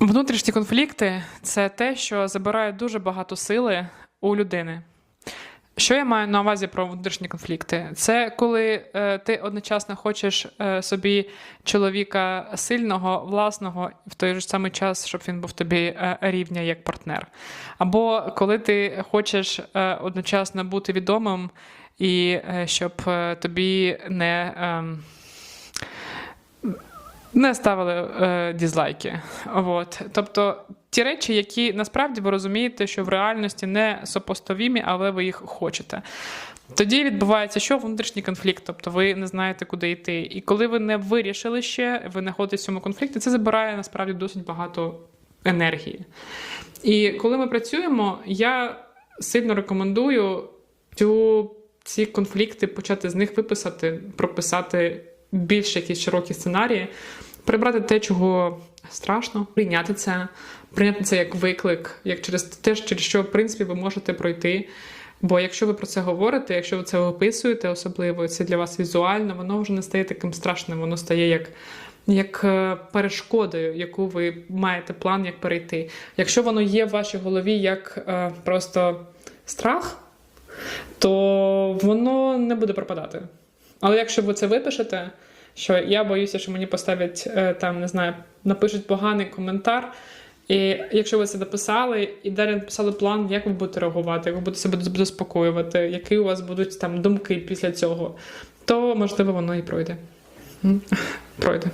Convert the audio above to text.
Внутрішні конфлікти це те, що забирає дуже багато сили у людини. Що я маю на увазі про внутрішні конфлікти? Це коли е, ти одночасно хочеш е, собі чоловіка сильного, власного, в той же самий час, щоб він був тобі е, рівня як партнер. Або коли ти хочеш е, одночасно бути відомим, і е, щоб е, тобі не. ем, не ставили е, дізлайки. От. Тобто ті речі, які насправді ви розумієте, що в реальності не сопоставімі, але ви їх хочете. Тоді відбувається що внутрішній конфлікт, тобто ви не знаєте, куди йти. І коли ви не вирішили ще, ви знаходитесь в цьому конфлікті, це забирає насправді досить багато енергії. І коли ми працюємо, я сильно рекомендую цю, ці конфлікти почати з них виписати, прописати більш якісь широкі сценарії, прибрати те, чого страшно, прийняти це, прийняти це як виклик, як через те, через що в принципі ви можете пройти. Бо якщо ви про це говорите, якщо ви це описуєте, особливо це для вас візуально, воно вже не стає таким страшним, воно стає як. Як е, перешкодою, яку ви маєте план, як перейти. Якщо воно є в вашій голові як е, просто страх, то воно не буде пропадати. Але якщо ви це випишете, що я боюся, що мені поставлять е, там, не знаю, напишуть поганий коментар. І якщо ви це написали, і далі написали план, як ви будете реагувати, як ви будете себе заспокоювати, які у вас будуть там думки після цього, то можливо воно і пройде. Пройде.